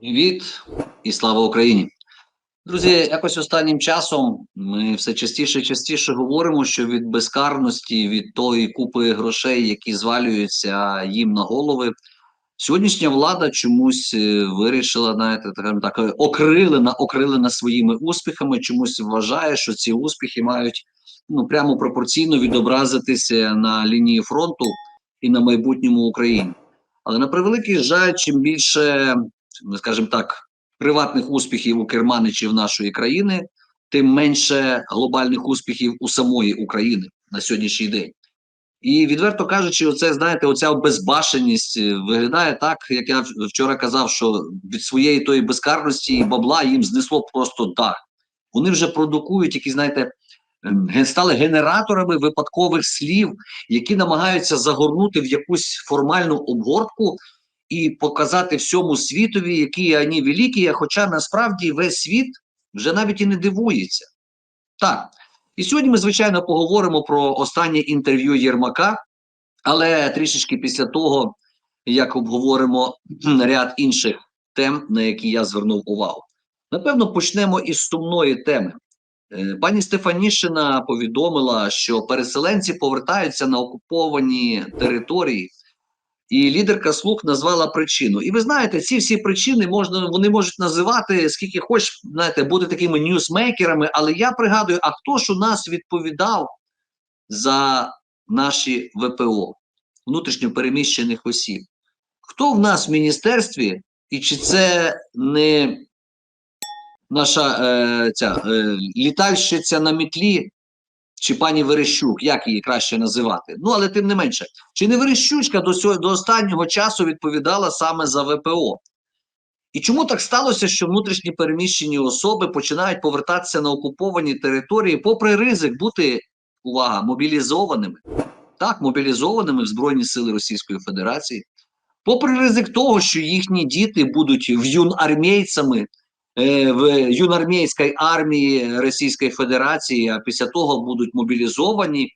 Привіт і слава Україні. Друзі, якось останнім часом ми все частіше і частіше говоримо, що від безкарності, від тої купи грошей, які звалюються їм на голови, сьогоднішня влада чомусь е, вирішила, знаєте, так, окрилена, окрилена своїми успіхами, чомусь вважає, що ці успіхи мають ну прямо пропорційно відобразитися на лінії фронту і на майбутньому України. Але на превеликий жаль, чим більше скажімо так, приватних успіхів у керманичів нашої країни, тим менше глобальних успіхів у самої України на сьогоднішній день. І відверто кажучи, оце знаєте, оця безбашеність е, виглядає так, як я вчора казав, що від своєї тої безкарності і бабла їм знесло просто дах. Вони вже продукують якісь, знаєте, ем, стали генераторами випадкових слів, які намагаються загорнути в якусь формальну обгортку і показати всьому світові, які вони великі, хоча насправді весь світ вже навіть і не дивується. Так. І сьогодні ми, звичайно, поговоримо про останнє інтерв'ю Єрмака, але трішечки після того, як обговоримо ряд інших тем, на які я звернув увагу. Напевно, почнемо із сумної теми. Е, Пані Стефанішина повідомила, що переселенці повертаються на окуповані території, і лідерка слуг назвала причину. І ви знаєте, ці всі причини можна вони можуть називати скільки хоч, знаєте, бути такими ньюсмейкерами. Але я пригадую, а хто ж у нас відповідав за наші ВПО, внутрішньо переміщених осіб? Хто в нас в міністерстві, і чи це не наша е, ця е, літальщиця на мітлі? Чи пані Верещук, як її краще називати? Ну, але тим не менше, чи не Верещучка до, сьо- до останнього часу відповідала саме за ВПО? І чому так сталося, що внутрішні переміщені особи починають повертатися на окуповані території, попри ризик бути, увага, мобілізованими? Так, мобілізованими в Збройні Сили Російської Федерації, попри ризик того, що їхні діти будуть в'юнармійцями е, в юнармійській армії Російської Федерації, а після того будуть мобілізовані.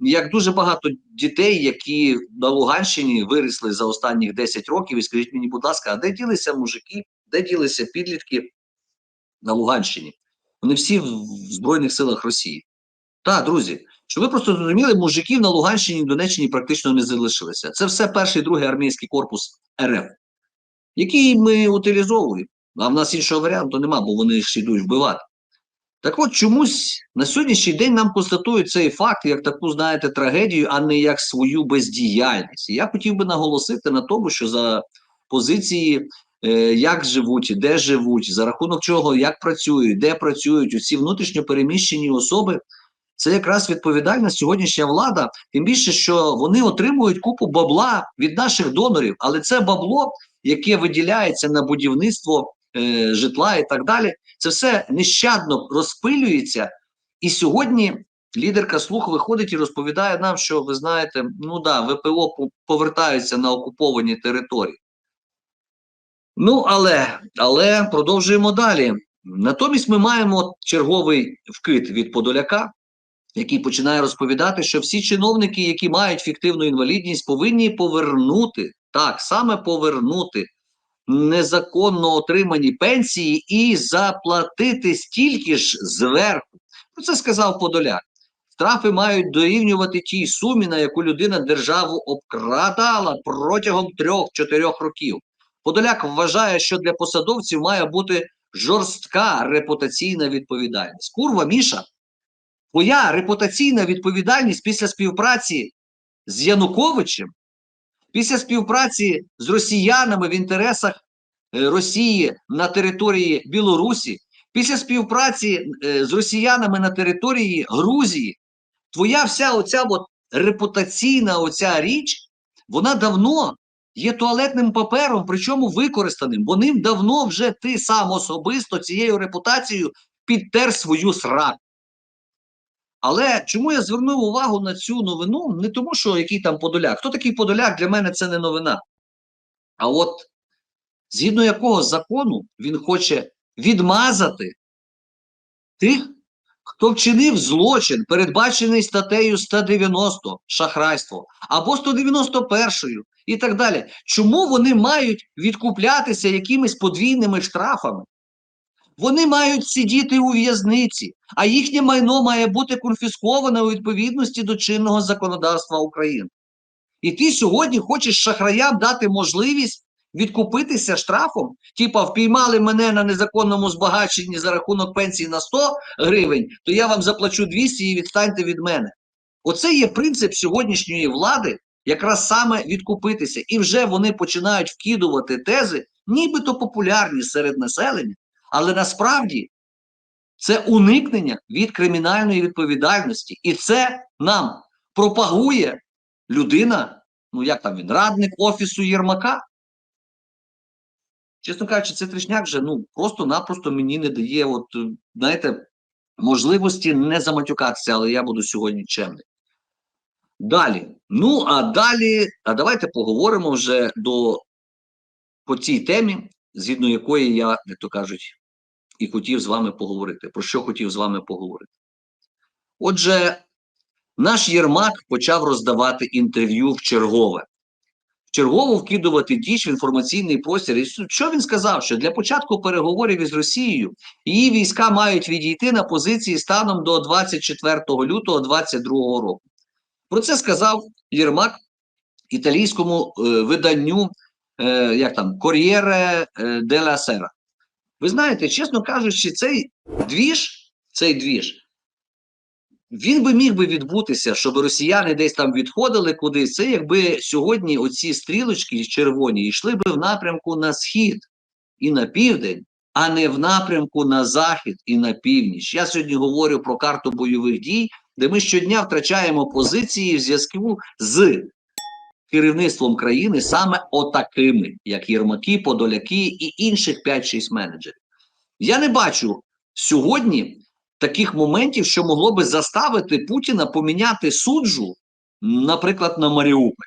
Як дуже багато дітей, які на Луганщині виросли за останніх 10 років, і скажіть мені, будь ласка, а де ділися мужики, де ділися підлітки на Луганщині? Вони всі в Збройних силах Росії. Так, друзі, щоб ви просто зрозуміли, мужиків на Луганщині і Донеччині практично не залишилося. Це все перший другий армійський корпус РФ, який ми утилізовуємо. А в нас іншого варіанту нема, бо вони ж йдуть вбивати. Так от чомусь на сьогоднішній день нам констатують цей факт як таку, знаєте, трагедію, а не як свою бездіяльність. Я хотів би наголосити на тому, що за позиції, е, як живуть, де живуть, за рахунок чого, як працюють, де працюють усі внутрішньо переміщені особи, це якраз відповідальна сьогоднішня влада. Тим більше, що вони отримують купу бабла від наших донорів, але це бабло, яке виділяється на будівництво е, житла і так далі, це все нещадно розпилюється. І сьогодні лідерка слух виходить і розповідає нам, що ви знаєте, ну да, ВПО по- повертаються на окуповані території. Ну, але, але продовжуємо далі. Натомість ми маємо черговий вкид від Подоляка, який починає розповідати, що всі чиновники, які мають фіктивну інвалідність, повинні повернути так, саме повернути незаконно отримані пенсії і заплатити стільки ж зверху. Про це сказав Подоляк. Штрафи мають дорівнювати тій сумі, на яку людина державу обкрадала протягом трьох-чотирьох років. Подоляк вважає, що для посадовців має бути жорстка репутаційна відповідальність. Курва, Міша, твоя репутаційна відповідальність після співпраці з Януковичем, після співпраці з росіянами в інтересах е, Росії на території Білорусі, після співпраці е, з росіянами на території Грузії, твоя вся оця от репутаційна оця річ, вона давно є туалетним папером, причому використаним, бо ним давно вже ти сам особисто цією репутацією підтер свою сраку. Але чому я звернув увагу на цю новину? Не тому, що який там Подоляк. Хто такий Подоляк? Для мене це не новина. А от згідно якого закону він хоче відмазати тих, хто вчинив злочин, передбачений статтею 190 шахрайство, або 191 і так далі. Чому вони мають відкуплятися якимись подвійними штрафами? Вони мають сидіти у в'язниці, а їхнє майно має бути конфісковане у відповідності до чинного законодавства України. І ти сьогодні хочеш шахраям дати можливість відкупитися штрафом? Типа, впіймали мене на незаконному збагаченні за рахунок пенсії на 100 гривень, то я вам заплачу 200 і відстаньте від мене. Оце є принцип сьогоднішньої влади, якраз саме відкупитися. І вже вони починають вкидувати тези, нібито популярні серед населення, але насправді це уникнення від кримінальної відповідальності. І це нам пропагує людина, ну як там він, радник офісу Єрмака. Чесно кажучи, це Тришняк вже ну просто-напросто мені не дає, от, знаєте, можливості не заматюкатися, але я буду сьогодні чемний. Далі. Ну, а далі, а давайте поговоримо вже до по цій темі, згідно якої я, як то кажуть, і хотів з вами поговорити. Про що хотів з вами поговорити? Отже, наш Єрмак почав роздавати інтерв'ю в чергове. В чергово вкидувати діч в інформаційний простір. І що він сказав? Що для початку переговорів із Росією її війська мають відійти на позиції станом до 24 лютого 2022 року. Про це сказав Єрмак італійському е, виданню, е, як там, Кор'єре Деля Сера. Ви знаєте, чесно кажучи, цей двіж, цей двіж, він би міг би відбутися, щоб росіяни десь там відходили кудись. Це якби сьогодні оці стрілочки червоні йшли би в напрямку на схід і на південь, а не в напрямку на захід і на північ. Я сьогодні говорю про карту бойових дій, де ми щодня втрачаємо позиції в зв'язку з керівництвом країни саме отакими, як Єрмаки, Подоляки і інших 5-6 менеджерів. Я не бачу сьогодні таких моментів, що могло би заставити Путіна поміняти суджу, наприклад, на Маріуполь.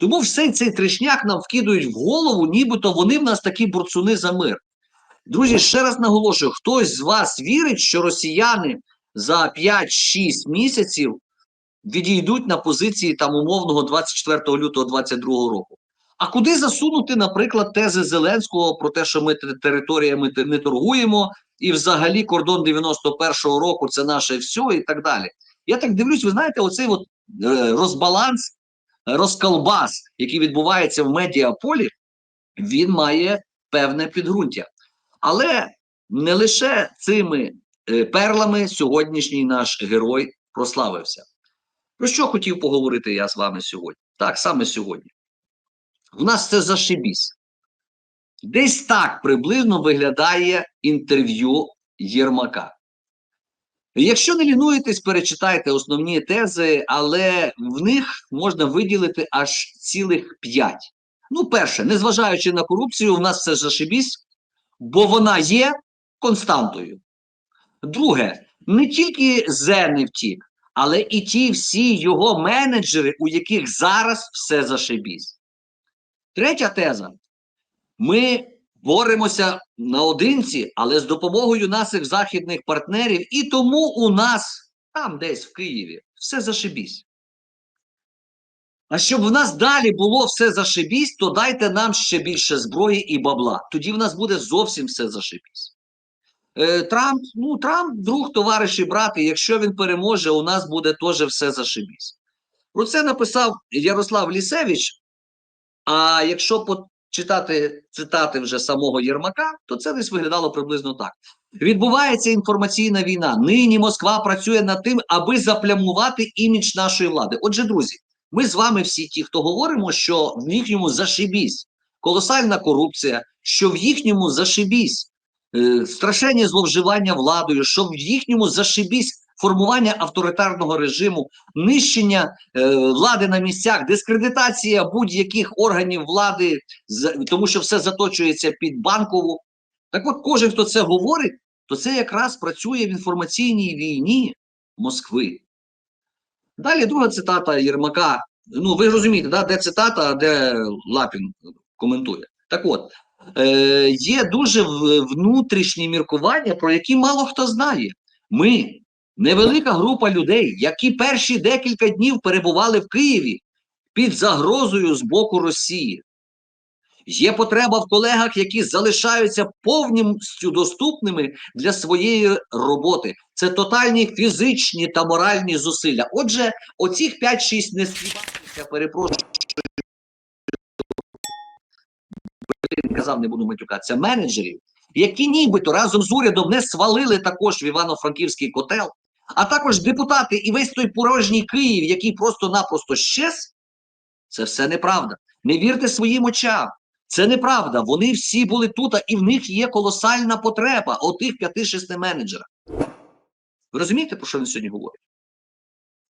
Тому все цей тришняк нам вкидують в голову, нібито вони в нас такі борцуни за мир. Друзі, ще раз наголошую: хтось з вас вірить, що росіяни за 5-6 місяців відійдуть на позиції там умовного 24 лютого 2022 року. А куди засунути, наприклад, тези Зеленського про те, що ми територіями не торгуємо, і взагалі кордон 91-го року це наше все, і так далі. Я так дивлюсь, ви знаєте, оцей от е, розбаланс, розколбас, який відбувається в медіаполі, він має певне підґрунтя. Але не лише цими е, перлами сьогоднішній наш герой прославився. Про що хотів поговорити я з вами сьогодні? Так, саме сьогодні. У нас це зашибісь. Десь так приблизно виглядає інтерв'ю Єрмака. Якщо не лінуєтесь, перечитайте основні тези, але в них можна виділити аж цілих п'ять. Ну, перше, незважаючи на корупцію, у нас це зашибісь, бо вона є константою. Друге, не тільки Зе втік, але і ті всі його менеджери, у яких зараз все зашибісь. Третя теза. Ми боремося наодинці, але з допомогою наших західних партнерів, і тому у нас, там десь в Києві, все зашибісь. А щоб в нас далі було все зашибісь, то дайте нам ще більше зброї і бабла. Тоді в нас буде зовсім все зашибісь. Е, Трамп, ну Трамп, друг, товариш і брат, і якщо він переможе, у нас буде теж все зашибісь. Про це написав Ярослав Лісевич. А якщо почитати цитати вже самого Єрмака, то це десь виглядало приблизно так. Відбувається інформаційна війна. Нині Москва працює над тим, аби заплямувати імідж нашої влади. Отже, друзі, ми з вами всі ті, хто говоримо, що в їхньому зашибісь колосальна корупція, що в їхньому зашибісь страшенні зловживання владою, що в їхньому зашибісь формування авторитарного режиму, нищення е, влади на місцях, дискредитація будь-яких органів влади, тому що все заточується під банкову. Так от кожен, хто це говорить, то це якраз працює в інформаційній війні Москви. Далі друга цитата Єрмака. Ну, ви розумієте, да, де цитата, а де Лапін коментує. Так от, е, є дуже внутрішні міркування, про які мало хто знає. Ми невелика група людей, які перші декілька днів перебували в Києві під загрозою з боку Росії. Є потреба в колегах, які залишаються повністю доступними для своєї роботи. Це тотальні фізичні та моральні зусилля. Отже, оцих 5-6 неспіваних, я перепрошую, блін, казав, не буду матюкатися, менеджерів, які нібито разом з урядом не свалили також в Івано-Франківський котел, а також депутати і весь той порожній Київ, який просто-напросто щез, це все неправда. Не вірте своїм очам. Це неправда. Вони всі були тут, і в них є колосальна потреба отих 5-6 менеджерах. Ви розумієте, про що він сьогодні говорить?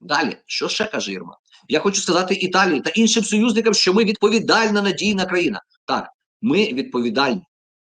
Далі, що ще каже Єрма? Я хочу сказати Італії та іншим союзникам, що ми відповідальна надійна країна. Так, ми відповідальні.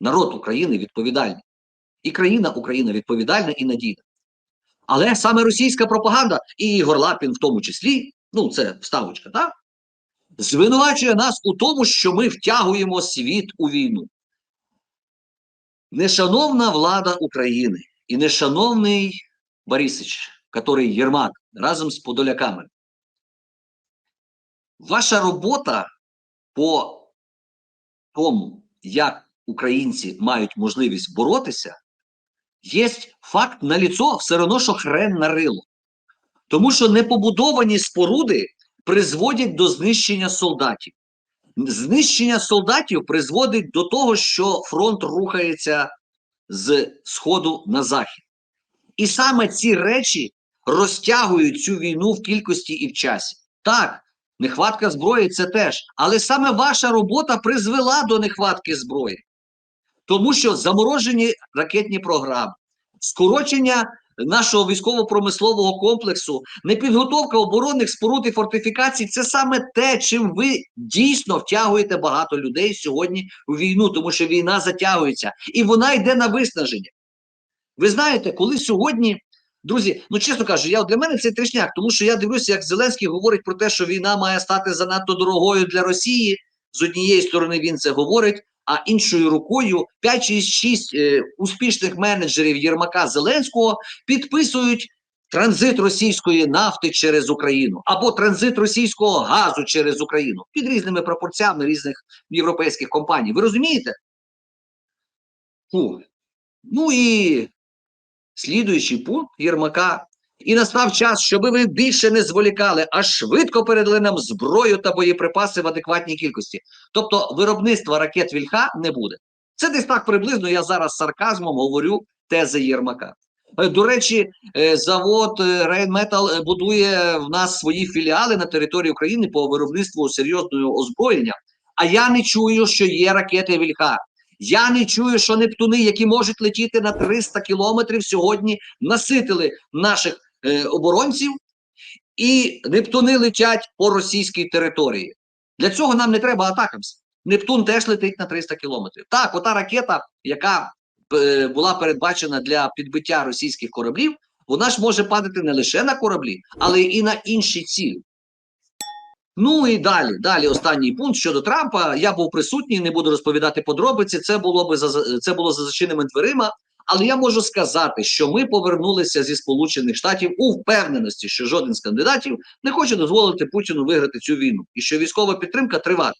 Народ України відповідальний. І країна Україна відповідальна і надійна. Але саме російська пропаганда, і Ігор Лапін в тому числі, ну це вставочка, так? Звинувачує нас у тому, що ми втягуємо світ у війну. Нешановна влада України і нешановний Борисич, який Єрмак разом з подоляками. Ваша робота по тому, як українці мають можливість боротися, є факт на ліцо все одно, що хрен на рило. Тому що непобудовані споруди призводять до знищення солдатів. Знищення солдатів призводить до того, що фронт рухається з сходу на захід. І саме ці речі розтягують цю війну в кількості і в часі. Так, нехватка зброї це теж, але саме ваша робота призвела до нехватки зброї, тому що заморожені ракетні програми, скорочення нашого військово-промислового комплексу, непідготовка оборонних споруд і фортифікацій це саме те, чим ви дійсно втягуєте багато людей сьогодні у війну, тому що війна затягується і вона йде на виснаження. Ви знаєте, коли сьогодні, друзі, ну чесно кажу, я для мене це трішняк, тому що я дивлюся, як Зеленський говорить про те, що війна має стати занадто дорогою для Росії. З однієї сторони він це говорить, а іншою рукою 5 чи 6 е, успішних менеджерів Єрмака Зеленського підписують транзит російської нафти через Україну або транзит російського газу через Україну під різними пропорціями різних європейських компаній. Ви розумієте? Фу. Ну і слідуючий пункт Єрмака. І настав час, щоб ви більше не зволікали, а швидко передали нам зброю та боєприпаси в адекватній кількості. Тобто виробництва ракет Вільха не буде. Це десь так приблизно. Я зараз сарказмом говорю тези Єрмака. Е, До речі, е, завод Рейнметал будує в нас свої філіали на території України по виробництву серйозного озброєння. А я не чую, що є ракети Вільха. Я не чую, що Нептуни, які можуть летіти на 300 кілометрів, сьогодні наситили наших е, оборонців, і Нептуни летять по російській території. Для цього нам не треба атакамс. Нептун теж летить на 300 кілометрів. Так, ота ракета, яка е, була передбачена для підбиття російських кораблів, вона ж може падати не лише на кораблі, але і на інші цілі. Ну і далі, далі останній пункт щодо Трампа. Я був присутній, не буду розповідати подробиці. Це було би за це було за зачиненими дверима. Але я можу сказати, що ми повернулися зі Сполучених Штатів у впевненості, що жоден з кандидатів не хоче дозволити Путіну виграти цю війну, і що військова підтримка триває.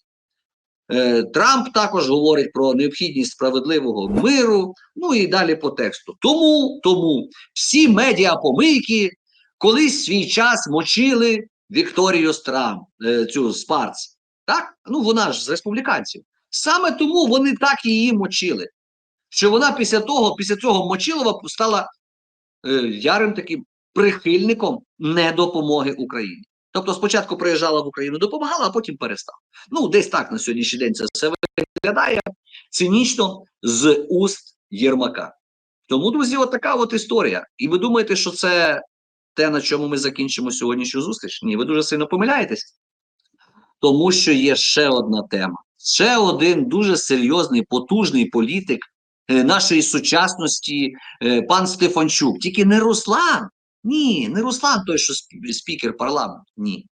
Е, Трамп також говорить про необхідність справедливого миру. Ну і далі по тексту. Тому, тому всі медіапомийки колись свій час мочили Вікторію Страм, е, цю Спарц. Так? Ну вона ж з республіканців. Саме тому вони так її мочили. Що вона після того, після цього Мочилова стала е, ярим таким прихильником недопомоги Україні. Тобто спочатку приїжджала в Україну, допомагала, а потім перестала. Ну, десь так на сьогоднішній день це все виглядає цинічно з уст Єрмака. Тому, друзі, от така от історія. І ви думаєте, що це те, на чому ми закінчимо сьогоднішню зустріч? Ні, ви дуже сильно помиляєтесь. Тому що є ще одна тема. Ще один дуже серйозний, потужний політик е, нашої сучасності, е, пан Стефанчук. Тільки не Руслан. Ні, не Руслан той, що спікер парламенту. Ні.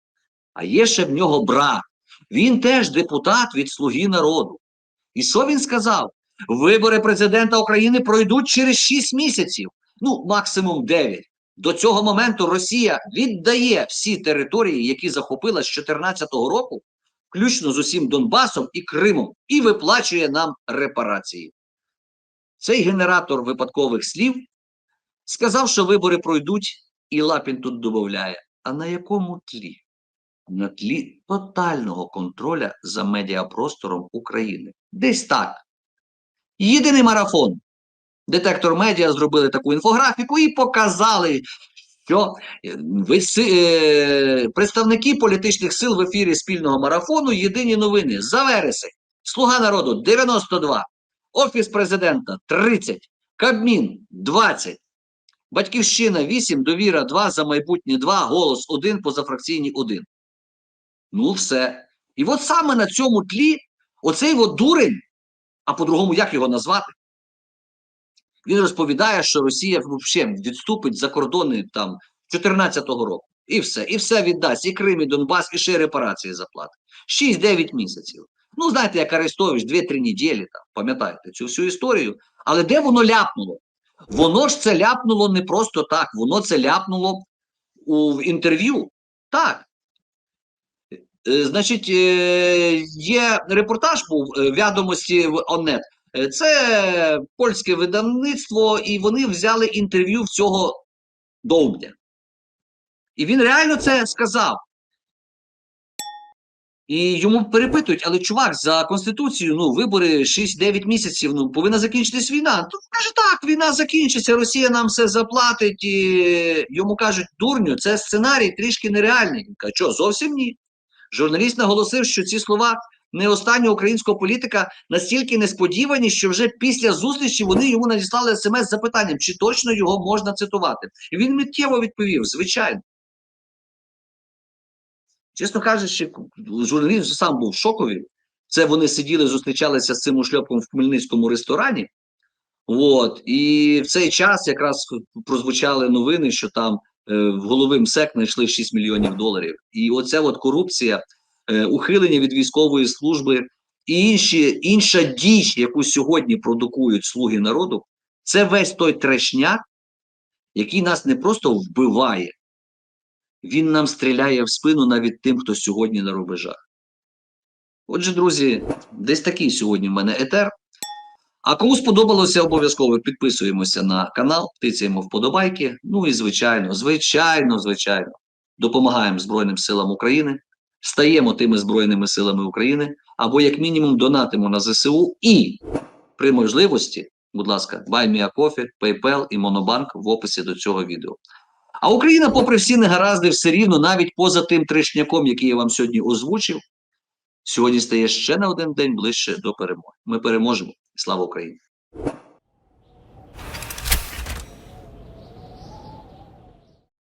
А є ще в нього брат. Він теж депутат від Слуги народу. І що він сказав? Вибори президента України пройдуть через 6 місяців, ну максимум 9. До цього моменту Росія віддає всі території, які захопила з 2014 року, включно з усім Донбасом і Кримом, і виплачує нам репарації. Цей генератор випадкових слів сказав, що вибори пройдуть, і Лапін тут додає. А на якому тлі? На тлі тотального контроля за медіапростором України. Десь так. Єдиний марафон. Детектор медіа зробили таку інфографіку і показали, що е, е, представники політичних сил в ефірі спільного марафону єдині новини за вересень. Слуга народу 92, Офіс президента 30, Кабмін 20, Батьківщина 8, Довіра 2, За майбутнє 2, Голос 1, позафракційні 1. Ну, все. І от саме на цьому тлі оцей от дурень, а по-другому як його назвати? Він розповідає, що Росія взагалі відступить за кордони там 2014 року. І все, і все віддасть, і Крим, і Донбас, і ще репарації заплатить. 6-9 місяців. Ну, знаєте, як Арестович, 2-3 неділі, там, пам'ятаєте цю всю історію. Але де воно ляпнуло? Воно ж це ляпнуло не просто так, воно це ляпнуло у інтерв'ю. Так. Е, Значить, е, є репортаж був е, відомості в Онет. Е, Це польське видавництво, і вони взяли інтерв'ю в цього довбня. І він реально це сказав. І йому перепитують, але чувак, за конституцією, ну, вибори 6-9 місяців, ну, повинна закінчитись війна. То каже, так, війна закінчиться, Росія нам все заплатить. І йому кажуть, дурню, це сценарій трішки нереальний. Він каже, що, зовсім ні. Журналіст наголосив, що ці слова не останнього українського політика настільки несподівані, що вже після зустрічі вони йому надіслали смс з запитанням, чи точно його можна цитувати. І він миттєво відповів: звичайно. Чесно кажучи, журналіст сам був в шокові. Це вони сиділи, зустрічалися з цим ушльопком в Хмельницькому ресторані. От, і в цей час якраз прозвучали новини, що там е, в голови МСЕК знайшли 6 мільйонів доларів. І оця от корупція, ухилення від військової служби і інші, інша діч, яку сьогодні продукують слуги народу, це весь той трешняк, який нас не просто вбиває, він нам стріляє в спину навіть тим, хто сьогодні на рубежах. Отже, друзі, десь такий сьогодні в мене етер. А кому сподобалося, обов'язково підписуємося на канал, тицяємо вподобайки. Ну і звичайно, звичайно, звичайно, допомагаємо Збройним силам України, стаємо тими Збройними силами України, або, як мінімум, донатимо на ЗСУ і при можливості, будь ласка, BuyMeACoffee, PayPal і Монобанк в описі до цього відео. А Україна, попри всі негаразди, все рівно, навіть поза тим трешняком, який я вам сьогодні озвучив, сьогодні стає ще на один день ближче до перемоги. Ми переможемо. Слава Україні!